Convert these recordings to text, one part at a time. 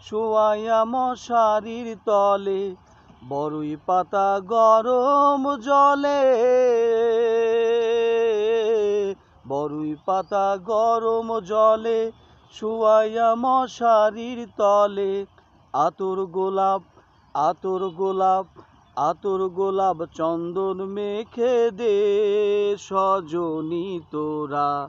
শোয়াইয়া মশারির তলে বড়ুই পাতা গরম জলে। বড়ুই পাতা গরম জলে, শোয়াইয়া মশারির তলে। আতর গোলাপ আতর গোলাপ আতর গোলাপ চন্দন মেখে দে সজনি তোরা।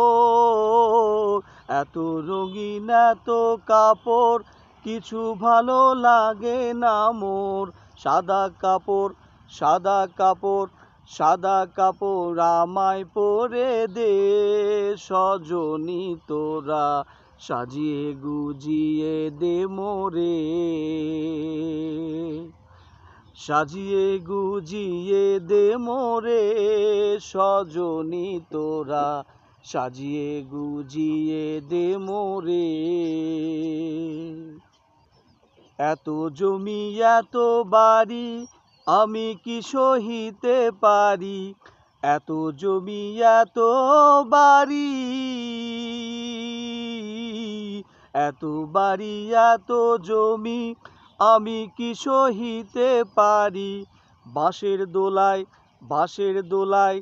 এত রঙিন, এত কাপড়, কিছু ভালো লাগে না মোর। সাদা কাপড় সাদা কাপড় সাদা কাপড় আমায় পরে দে, সজনি তোরা সাজিয়ে গুজিয়ে দে মোরে। সাজিয়ে গুজিয়ে দে মোরে, সজনি তোরা সাজিয়ে গুজিয়ে দে মোরে। এত জমি, এত বাড়ি, আমি কি সহিতে পারি? এত জমি, এত বাড়ি এত বাড়ি, এত জমি, আমি কি সহিতে পারি? বাঁশের দোলায় বাঁশের দোলায়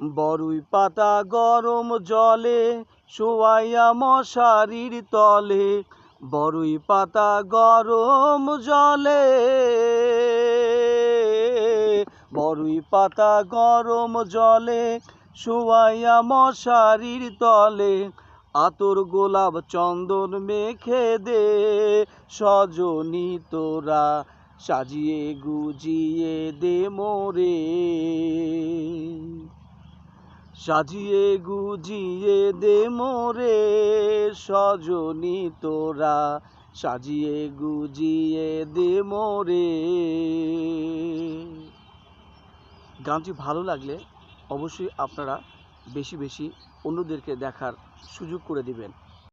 বড়ুই পাতা গরম জলে, শোয়াইয়া মশারির তলে। বরুই পাতা গরম জলে, বরুই পাতা গরম জলে, শোয়াইয়া মশারির তলে। আতর গোলাপ চন্দন মেখে দে, সজনি তোরা সাজিয়ে গুজিয়ে দে মোরে। সাজিয়ে গুজিয়ে দে মোরে সজনি তোরা। সাজিয়ে গুজিয়ে দে মোরে। গানটি ভালো লাগলে অবশ্যই আপনারা বেশি বেশি অন্যদেরকে দেখার সুযোগ করে দিবেন।